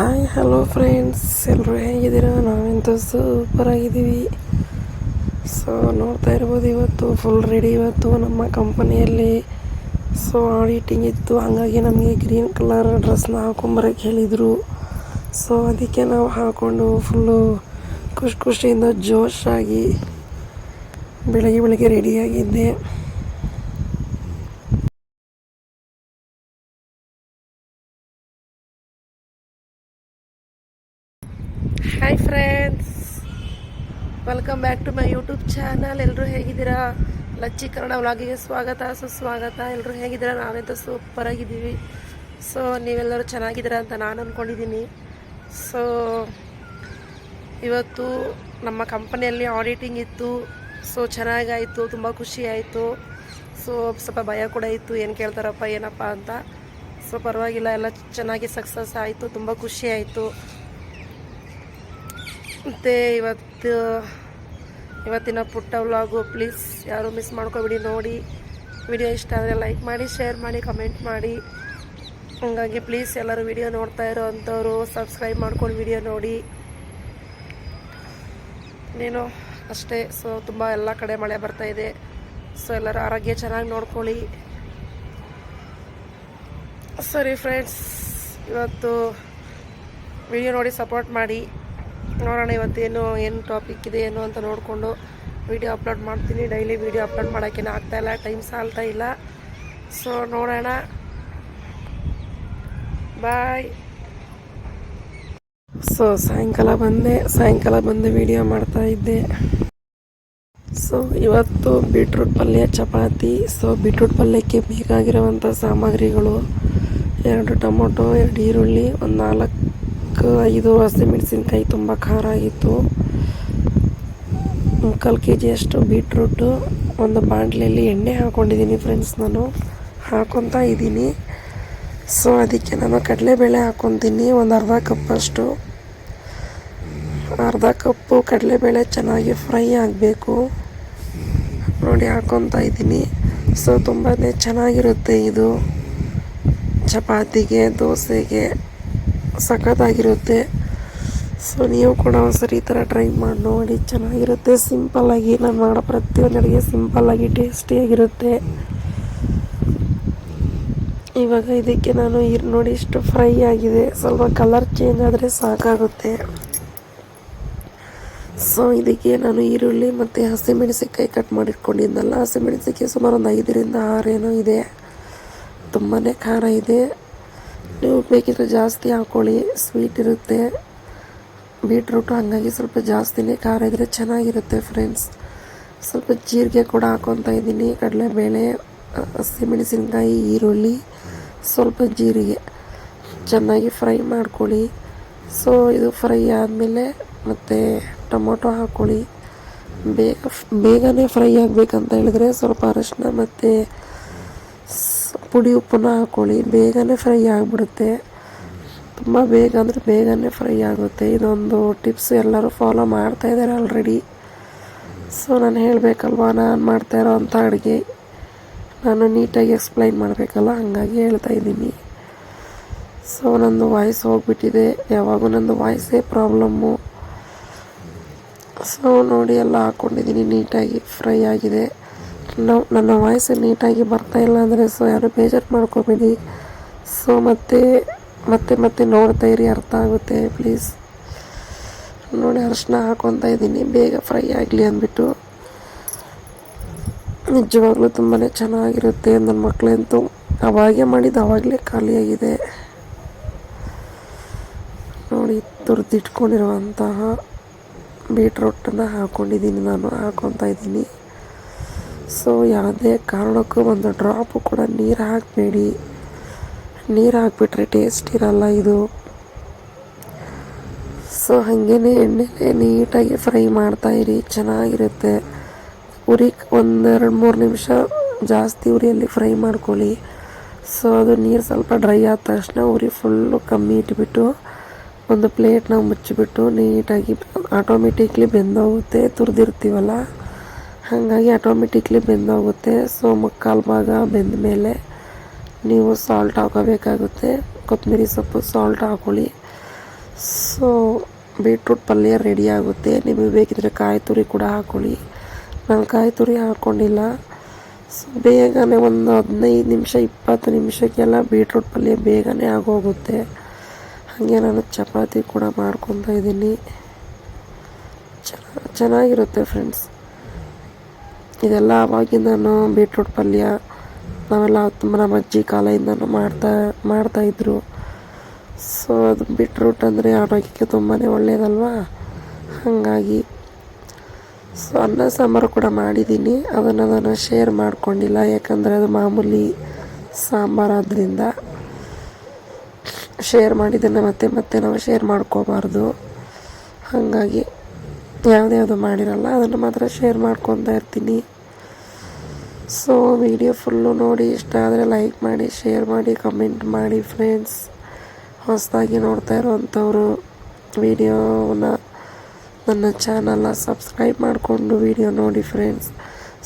Hi hello friends ಎಲ್ಲರೂ ಹೇಗಿದ್ದೀರಾ? ನಾವೆಂತೂ super ಆಗಿದ್ದೀವಿ. ಸೊ ನೋಡ್ತಾ ಇರ್ಬೋದು ಇವತ್ತು ಫುಲ್ ರೆಡಿ ಇವತ್ತು ನಮ್ಮ ಕಂಪನಿಯಲ್ಲಿ ಸೊ ಆಡಿಟಿಂಗ್ ಇತ್ತು. ಹಾಗಾಗಿ ನಮಗೆ ಗ್ರೀನ್ ಕಲರ್ ಡ್ರೆಸ್ನ ಹಾಕೊಂಬರಕ್ಕೆ ಹೇಳಿದರು. ಸೊ ಅದಕ್ಕೆ ನಾವು ಹಾಕ್ಕೊಂಡು ಫುಲ್ಲು ಖುಷಿ ಖುಷಿಯಿಂದ ಜೋಶಾಗಿ ಬೆಳಗ್ಗೆ ಬೆಳಗ್ಗೆ ರೆಡಿಯಾಗಿದ್ದೆ hi friends welcome back to my YouTube channel ಎಲ್ಲರೂ ಹೇಗಿದ್ದೀರಾ? ಲಚ್ಚಿ ಕನ್ನಡ ವ್ಲಾಗಿಗೆ ಸ್ವಾಗತ. ಸುಸ್ವಾಗತ ಎಲ್ಲರೂ ಹೇಗಿದ್ದೀರಾ? ನಾವೆಂತ ಸೂಪರ್ ಆಗಿದ್ದೀವಿ. ಸೊ ನೀವೆಲ್ಲರೂ ಚೆನ್ನಾಗಿದ್ದೀರಾ ಅಂತ ನಾನು ಅಂದ್ಕೊಂಡಿದ್ದೀನಿ ಸೊ ಇವತ್ತು ನಮ್ಮ ಕಂಪನಿಯಲ್ಲಿ ಆಡಿಟಿಂಗ್ ಇತ್ತು. ಸೊ ಚೆನ್ನಾಗಾಯಿತು. ತುಂಬ ಖುಷಿ ಆಯಿತು. ಸೊ ಸ್ವಲ್ಪ ಭಯ ಕೂಡ ಇತ್ತು. ಏನು ಕೇಳ್ತಾರಪ್ಪ, ಏನಪ್ಪ ಅಂತ. ಸೊ ಪರವಾಗಿಲ್ಲ. ಎಲ್ಲ ಚೆನ್ನಾಗಿ ಸಕ್ಸಸ್ ಆಯಿತು. ತುಂಬ ಖುಷಿ ಆಯಿತು. ಮತ್ತು ಇವತ್ತು, ಇವತ್ತಿನ ಪುಟ್ಟ ವ್ಲಾಗು ಪ್ಲೀಸ್ ಯಾರು ಮಿಸ್ ಮಾಡ್ಕೊಬಿಡಿ ನೋಡಿ. ವಿಡಿಯೋ ಇಷ್ಟ ಆದರೆ ಲೈಕ್ ಮಾಡಿ ಶೇರ್ ಮಾಡಿ ಕಮೆಂಟ್ ಮಾಡಿ. ಹಂಗಾಗಿ ಪ್ಲೀಸ್ ಎಲ್ಲರೂ ವಿಡಿಯೋ ನೋಡ್ತಾ ಇರೋ ಅಂಥವ್ರು ಸಬ್ಸ್ಕ್ರೈಬ್ ಮಾಡ್ಕೊಂಡು ವಿಡಿಯೋ ನೋಡಿ. ನೀನು ಅಷ್ಟೇ ಸೊ ತುಂಬ ಎಲ್ಲ ಕಡೆ ಮಳೆ ಬರ್ತಾ ಇದೆ. ಸೊ ಎಲ್ಲರೂ ಆರೋಗ್ಯ ಚೆನ್ನಾಗಿ ನೋಡ್ಕೊಳ್ಳಿ. ಸರಿ ಫ್ರೆಂಡ್ಸ್ ಇವತ್ತು ವಿಡಿಯೋ ನೋಡಿ ಸಪೋರ್ಟ್ ಮಾಡಿ. ನೋಡೋಣ ಇವತ್ತೇನು ಏನು ಟಾಪಿಕ್ ಇದೆ, ಏನು ಅಂತ ನೋಡಿಕೊಂಡು ವಿಡಿಯೋ ಅಪ್ಲೋಡ್ ಮಾಡ್ತೀನಿ. ಡೈಲಿ ವಿಡಿಯೋ ಅಪ್ಲೋಡ್ ಮಾಡೋಕ್ಕೇನು ಆಗ್ತಾಯಿಲ್ಲ ಟೈಮ್ ಸಾಲ್ತಾ ಇಲ್ಲ. ಸೊ ನೋಡೋಣ. ಬಾಯ್ ಸೊ ಸಾಯಂಕಾಲ ಬಂದೆ. ಸಾಯಂಕಾಲ ಬಂದು ವಿಡಿಯೋ ಮಾಡ್ತಾ ಇದ್ದೆ. ಸೊ ಇವತ್ತು ಬೀಟ್ರೂಟ್ ಪಲ್ಯ ಚಪಾತಿ. ಸೊ ಬೀಟ್ರೂಟ್ ಪಲ್ಯಕ್ಕೆ ಬೇಕಾಗಿರುವಂಥ ಸಾಮಗ್ರಿಗಳು. ಎರಡು ಟೊಮೊಟೊ, ಎರಡು ಈರುಳ್ಳಿ, ಒಂದು ನಾಲ್ಕು ಐದು ಹಸಿಮೆಣಸಿನ್ಕಾಯಿ ತುಂಬ ಖಾರ ಆಗಿತ್ತು. ಮುಕ್ಕಾಲು ಕೆ ಜಿಯಷ್ಟು ಬೀಟ್ರೂಟು, ಒಂದು ಬಾಣಲೆಯಲ್ಲಿ ಎಣ್ಣೆ ಹಾಕ್ಕೊಂಡಿದ್ದೀನಿ ಫ್ರೆಂಡ್ಸ್ ನಾನು. ಹಾಕೊತಾ ಇದ್ದೀನಿ. ಸೊ, ಅದಕ್ಕೆ ನಾನು ಕಡಲೆಬೇಳೆ ಹಾಕ್ಕೊತೀನಿ ಒಂದು ಅರ್ಧ ಕಪ್ಪಷ್ಟು ಅರ್ಧ ಕಪ್ಪು ಕಡಲೆಬೇಳೆ ಚೆನ್ನಾಗಿ ಫ್ರೈ ಆಗಬೇಕು. ನೋಡಿ ಹಾಕ್ಕೊತಾ ಇದ್ದೀನಿ. ಸೊ ತುಂಬಾ ಚೆನ್ನಾಗಿರುತ್ತೆ ಇದು. ಚಪಾತಿಗೆ, ದೋಸೆಗೆ. ಸಖತ್ತಾಗಿರುತ್ತೆ. ಸೊ ನೀವು ಕೂಡ ಒಂದ್ಸರಿ ಈ ಥರ ಟ್ರೈ ಮಾಡಿ ನೋಡಿ. ಚೆನ್ನಾಗಿರುತ್ತೆ. ಸಿಂಪಲ್ಲಾಗಿ ನಾನು ಮಾಡೋ ಪ್ರತಿಯೊಂದು ಅಡುಗೆ ಸಿಂಪಲ್ಲಾಗಿ ಟೇಸ್ಟಿಯಾಗಿರುತ್ತೆ ಇವಾಗ ಇದಕ್ಕೆ ನಾನು ಇರ್, ನೋಡಿ ಇಷ್ಟು ಫ್ರೈ ಆಗಿದೆ. ಸ್ವಲ್ಪ ಕಲರ್ ಚೇಂಜ್ ಆದರೆ ಸಾಕಾಗುತ್ತೆ. ಸೊ ಇದಕ್ಕೆ ನಾನು ಈರುಳ್ಳಿ ಮತ್ತು ಹಸಿಮೆಣಸಿನಕಾಯಿ ಕಟ್ ಮಾಡಿಟ್ಕೊಂಡಿದ್ದಲ್ಲ ಹಸಿಮೆಣಸಿನ್ಕಾಯಿ ಸುಮಾರು ಒಂದು ಐದರಿಂದ ಆರೇನೋ ಇದೆ. ತುಂಬಾ ಖಾರ ಇದೆ. ನೀವು ಬೇಕಿದ್ರೆ ಜಾಸ್ತಿ ಹಾಕ್ಕೊಳ್ಳಿ ಸ್ವೀಟ್ ಇರುತ್ತೆ. ಬೀಟ್ರೂಟು ಹಾಗಾಗಿ ಸ್ವಲ್ಪ ಜಾಸ್ತಿನೇ ಖಾರ ಇದ್ದರೆ ಚೆನ್ನಾಗಿರುತ್ತೆ ಫ್ರೆಂಡ್ಸ್ ಸ್ವಲ್ಪ ಜೀರಿಗೆ ಕೂಡ ಹಾಕ್ಕೊತಾ ಇದ್ದೀನಿ, ಕಡಲೆಬೇಳೆ, ಹಸಿಮೆಣಸಿನ್ಕಾಯಿ, ಈರುಳ್ಳಿ, ಸ್ವಲ್ಪ ಜೀರಿಗೆ. ಚೆನ್ನಾಗಿ ಫ್ರೈ ಮಾಡ್ಕೊಳ್ಳಿ. ಸೊ ಇದು ಫ್ರೈ ಆದಮೇಲೆ ಮತ್ತು ಟೊಮೊಟೊ ಹಾಕ್ಕೊಳ್ಳಿ ಬೇಗ, ಬೇಗನೆ ಫ್ರೈ ಆಗಬೇಕಂತ ಹೇಳಿದ್ರೆ ಸ್ವಲ್ಪ ಅರಶಿನ ಮತ್ತು ಪುಡಿ ಉಪ್ಪನ್ನ ಹಾಕ್ಕೊಳ್ಳಿ ಬೇಗನೆ ಫ್ರೈ ಆಗಿಬಿಡುತ್ತೆ. ತುಂಬ ಬೇಗ ಅಂದರೆ ಬೇಗನೆ ಫ್ರೈ ಆಗುತ್ತೆ. ಇದೊಂದು ಟಿಪ್ಸ್ ಎಲ್ಲರೂ ಫಾಲೋ ಮಾಡ್ತಾಯಿದ್ದಾರೆ ಆಲ್ರೆಡಿ. ಸೊ ನಾನು ಹೇಳಬೇಕಲ್ವ, ನಾನು ಮಾಡ್ತಾ ಇರೋವಂಥ ಅಡುಗೆ. ನಾನು ನೀಟಾಗಿ ಎಕ್ಸ್ಪ್ಲೈನ್ ಮಾಡಬೇಕಲ್ಲ, ಹಾಗಾಗಿ ಹೇಳ್ತಾ ಇದ್ದೀನಿ. ಸೊ ನಂದು ವಾಯ್ಸ್ ಹೋಗ್ಬಿಟ್ಟಿದೆ. ಯಾವಾಗೂ ನಂದು ವಾಯ್ಸೇ ಪ್ರಾಬ್ಲಮ್ಮು. ಸೊ ನೋಡಿ ಎಲ್ಲ ಹಾಕ್ಕೊಂಡಿದ್ದೀನಿ ನೀಟಾಗಿ ಫ್ರೈ ಆಗಿದೆ. ನಾವು ನನ್ನ ವಾಯ್ಸ್ ನೀಟಾಗಿ ಬರ್ತಾ ಇಲ್ಲ ಅಂದರೆ ಸೊ ಯಾರು ಬೇಜಾರು ಮಾಡ್ಕೋಬೇಡಿ. ಸೊ ಮತ್ತೆ ಮತ್ತೆ ಮತ್ತೆ ನೋಡ್ತಾ ಇರಿ, ಅರ್ಥ ಆಗುತ್ತೆ ಪ್ಲೀಸ್ ನೋಡಿ ಅರಿಶಿನ ಹಾಕೊತ ಇದ್ದೀನಿ, ಬೇಗ ಫ್ರೈ ಆಗಲಿ ಅಂದ್ಬಿಟ್ಟು. ನಿಜವಾಗ್ಲೂ ತುಂಬಾ ಚೆನ್ನಾಗಿರುತ್ತೆ ನನ್ನ ಮಕ್ಕಳಂತೂ ಅವಾಗೇ ಮಾಡಿದ್ದು ಅವಾಗಲೇ ಖಾಲಿಯಾಗಿದೆ ನೋಡಿ, ತುರಿದಿಟ್ಕೊಂಡಿರುವಂತಹ ಬೀಟ್ರೂಟನ್ನು ಹಾಕ್ಕೊಂಡಿದ್ದೀನಿ ನಾನು, ಹಾಕೊತಾ ಇದ್ದೀನಿ. ಸೊ ಯಾವುದೇ ಕಾರಣಕ್ಕೂ ಒಂದು ಡ್ರಾಪು ಕೂಡ ನೀರು ಹಾಕಬೇಡಿ. ನೀರು ಹಾಕಿಬಿಟ್ರೆ ಟೇಸ್ಟ್ ಇರಲ್ಲ ಇದು. ಸೊ ಹಾಗೇ ಎಣ್ಣೆಲೆ ನೀಟಾಗಿ ಫ್ರೈ ಮಾಡ್ತಾಯಿರಿ ಚೆನ್ನಾಗಿರುತ್ತೆ. ಉರಿ ಒಂದೆರಡು ಮೂರು ನಿಮಿಷ ಜಾಸ್ತಿ ಉರಿಯಲ್ಲಿ ಫ್ರೈ ಮಾಡ್ಕೊಳ್ಳಿ. ಸೊ ಅದು ನೀರು ಸ್ವಲ್ಪ ಡ್ರೈ ಆದ ತಕ್ಷಣ ಉರಿ ಫುಲ್ಲು ಕಮ್ಮಿ ಇಟ್ಬಿಟ್ಟು ಒಂದು ಪ್ಲೇಟ್ನ ಮುಚ್ಚಿಬಿಟ್ಟು ನೀಟಾಗಿ ಆಟೋಮೆಟಿಕ್ಲಿ ಬೆಂದೋಗುತ್ತೆ, ತುರಿದಿರ್ತೀವಲ್ಲ? ಹಾಗಾಗಿ ಆಟೋಮೆಟಿಕ್ಲಿ ಬೆಂದೋಗುತ್ತೆ. ಸೊ ಮುಕ್ಕಾಲು ಭಾಗ ಬೆಂದ ಮೇಲೆ ನೀವು ಸಾಲ್ಟ್ ಹಾಕೋಬೇಕಾಗುತ್ತೆ. ಕೊತ್ತಂಬರಿ ಸೊಪ್ಪು ಸಾಲ್ಟ್ ಹಾಕೊಳ್ಳಿ. ಸೊ ಬೀಟ್ರೂಟ್ ಪಲ್ಯ ರೆಡಿ ಆಗುತ್ತೆ. ನಿಮಗೆ ಬೇಕಿದ್ರೆ ಕಾಯಿ ತುರಿ ಕೂಡ ಹಾಕೊಳ್ಳಿ. ನಾನು ಕಾಯಿ ತುರಿ ಹಾಕ್ಕೊಂಡಿಲ್ಲ ಸೊ ಬೇಗನೆ ಒಂದು ಹದಿನೈದು ನಿಮಿಷ, ಇಪ್ಪತ್ತು ನಿಮಿಷಕ್ಕೆಲ್ಲ ಬೀಟ್ರೂಟ್ ಪಲ್ಯ ಬೇಗನೆ ಆಗೋಗುತ್ತೆ. ಹಾಗೆ ನಾನು ಚಪಾತಿ ಕೂಡ ಮಾಡ್ಕೊತಾ ಇದ್ದೀನಿ. ಚೆನ್ನ ಚೆನ್ನಾಗಿರುತ್ತೆ ಫ್ರೆಂಡ್ಸ್ ಇದೆಲ್ಲ ಆವಾಗಿಂದನೂ ಬೀಟ್ರೂಟ್ ಪಲ್ಯ, ನಾವೆಲ್ಲ ತುಂಬ ನಮ್ಮ ಅಜ್ಜಿ ಕಾಲದಿಂದನೂ ಮಾಡ್ತಾ ಮಾಡ್ತಾಯಿದ್ರು ಸೊ ಅದು ಬೀಟ್ರೂಟ್ ಅಂದರೆ ಆರೋಗ್ಯಕ್ಕೆ ತುಂಬಾ ಒಳ್ಳೆಯದಲ್ವಾ ಹಾಗಾಗಿ ಸೊ ಅನ್ನ ಸಾಂಬಾರು ಕೂಡ ಮಾಡಿದ್ದೀನಿ. ಅದನ್ನು ನಾನು ಶೇರ್ ಮಾಡ್ಕೊಂಡಿಲ್ಲ, ಯಾಕಂದರೆ ಅದು ಮಾಮೂಲಿ ಸಾಂಬಾರಾದ್ರಿಂದ ಶೇರ್ ಮಾಡಿದ್ದನ್ನು ಮತ್ತೆ ಮತ್ತೆ ನಾವು ಶೇರ್ ಮಾಡ್ಕೋಬಾರ್ದು. ಹಾಗಾಗಿ ಯಾವುದ್ಯಾವುದು ಮಾಡಿರಲ್ಲ, ಅದನ್ನು ಮಾತ್ರ ಶೇರ್ ಮಾಡ್ಕೊತಾ ಇರ್ತೀನಿ. ಸೊ ವಿಡಿಯೋ ಫುಲ್ಲು ನೋಡಿ, ಇಷ್ಟ ಆದರೆ ಲೈಕ್ ಮಾಡಿ ಶೇರ್ ಮಾಡಿ ಕಮೆಂಟ್ ಮಾಡಿ ಫ್ರೆಂಡ್ಸ್ ಹೊಸದಾಗಿ ನೋಡ್ತಾ ಇರುವಂಥವರು ವಿಡಿಯೋನ ನನ್ನ ಚಾನಲ್ನ ಸಬ್ಸ್ಕ್ರೈಬ್ ಮಾಡಿಕೊಂಡು ವಿಡಿಯೋ ನೋಡಿ ಫ್ರೆಂಡ್ಸ್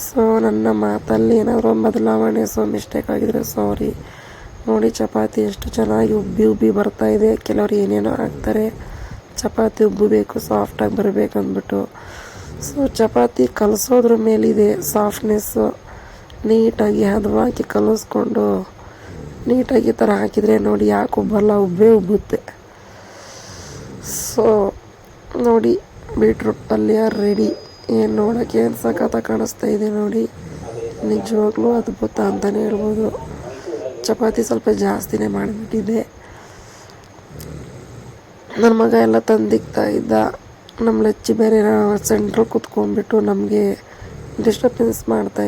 ಸೊ ನನ್ನ ಮಾತಲ್ಲಿ ಏನಾದರೂ ಬದಲಾವಣೆ ಸೊ ಮಿಸ್ಟೇಕ್ ಆಗಿದ್ರೆ ಸಾರಿ ನೋಡಿ, ಚಪಾತಿ ಎಷ್ಟು ಚೆನ್ನಾಗಿ ಉಬ್ಬಿ ಉಬ್ಬಿ ಬರ್ತಾಯಿದೆ ಕೆಲವರು ಏನೇನೋ ಹಾಕ್ತಾರೆ. ಚಪಾತಿ ಉಬ್ಬಬೇಕು ಸಾಫ್ಟಾಗಿ ಬರಬೇಕು ಅಂದ್ಬಿಟ್ಟು ಸೊ ಚಪಾತಿ ಕಲಸೋದ್ರ ಮೇಲಿದೆ ಸಾಫ್ಟ್ನೆಸ್ಸು ನೀಟಾಗಿ ಹದವಾಗಿ ಕಲಿಸ್ಕೊಂಡು ನೀಟಾಗಿ ಈ ಥರ ಹಾಕಿದರೆ ನೋಡಿ ಯಾಕೆ ಉಬ್ಬಲ್ಲ ಉಬ್ಬೇ ಉಬ್ಬುತ್ತೆ. ಸೊ ನೋಡಿ ಬೀಟ್ರೂಟ್ ಪಲ್ಯ ರೆಡಿ ಏನು ನೋಡೋಕ್ಕೆ ಏನು ಸಖತ್ತ ಕಾಣಿಸ್ತಾ ಇದೆ ನೋಡಿ. ನಿಜವಾಗ್ಲೂ ಅದ್ಭುತ ಅಂತಲೇ ಹೇಳ್ಬೋದು. ಚಪಾತಿ ಸ್ವಲ್ಪ ಜಾಸ್ತಿನೇ ಮಾಡಿಬಿಟ್ಟಿದ್ದೆ. ನನ್ನ ಮಗ ಎಲ್ಲ ತಂದಿಕ್ತಾ ಇದ್ದ. ನಮ್ಮ ಲಚ್ಚಿ ಬೇರೆ ಸೆಂಟ್ರ್ ಕೂತ್ಕೊಂಡ್ಬಿಟ್ಟು ನಮಗೆ ಡಿಸ್ಟರ್ಬೆನ್ಸ್ ಮಾಡ್ತಾ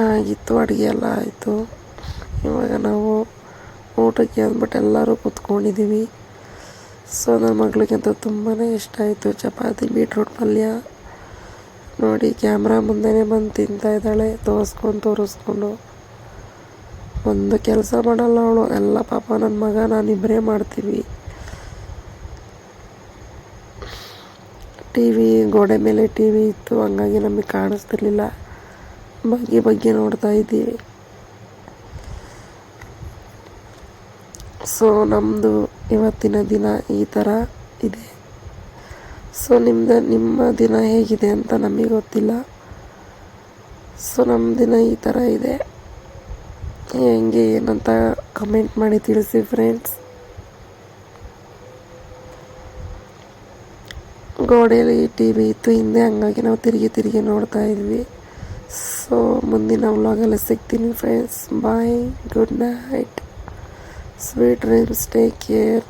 ಆಗಿತ್ತು, ಅಡುಗೆ ಎಲ್ಲ ಆಯಿತು. ಇವಾಗ ನಾವು ಊಟಕ್ಕೆ ಅಂದ್ಬಿಟ್ಟು ಎಲ್ಲರೂ ಕೂತ್ಕೊಂಡಿದ್ದೀವಿ. ಸೊ, ನನ್ನ ಮಗಳಿಗಂತೂ ತುಂಬಾ ಇಷ್ಟ ಆಯಿತು. ಚಪಾತಿ, ಬೀಟ್ರೂಟ್, ಪಲ್ಯ. ನೋಡಿ, ಕ್ಯಾಮ್ರಾ ಮುಂದೆನೇ ಬಂದು ತಿಂತಾ ಇದ್ದಾಳೆ. ತೋರಿಸ್ಕೊಂಡು ತೋರಿಸ್ಕೊಂಡು. ಒಂದು ಕೆಲಸ ಮಾಡಲ್ಲ ಅವಳು. ಎಲ್ಲ ಪಾಪ ನನ್ನ ಮಗ, ನಾನಿಬ್ಬರೇ ಮಾಡ್ತೀವಿ. ಟಿ ವಿ, ಗೋಡೆ ಮೇಲೆ ಟಿ ವಿ ಇತ್ತು. ಹಂಗಾಗಿ ನಮಗೆ ಕಾಣಿಸ್ತಿರ್ಲಿಲ್ಲ. ಬಗ್ಗೆ ಬಗ್ಗೆ ನೋಡ್ತಾ ಇದ್ದೀವಿ. ಸೊ ನಮ್ಮದು ಇವತ್ತಿನ ದಿನ ಈ ಥರ ಇದೆ. ಸೊ ನಿಮ್ಮದು ನಿಮ್ಮ ದಿನ ಹೇಗಿದೆ ಅಂತ ನಮಗೆ ಗೊತ್ತಿಲ್ಲ. ಸೊ ನಮ್ಮ ದಿನ ಈ ಥರ ಇದೆ. ಹೆಂಗೆ, ಏನಂತ ಕಮೆಂಟ್ ಮಾಡಿ ತಿಳಿಸಿ ಫ್ರೆಂಡ್ಸ್ ಗೋಡೆಯಲ್ಲಿ ಟಿ ವಿ ಇತ್ತು, ಹಿಂದೆ ಹಂಗಾಗಿ ನಾವು ತಿರುಗಿ ತಿರುಗಿ ನೋಡ್ತಾ ಇದ್ವಿ. ಸೊ ಮುಂದಿನ ವ್ಲಾಗಲ್ಲಿ ಸಿಗ್ತೀನಿ friends bye good night sweet dreams take care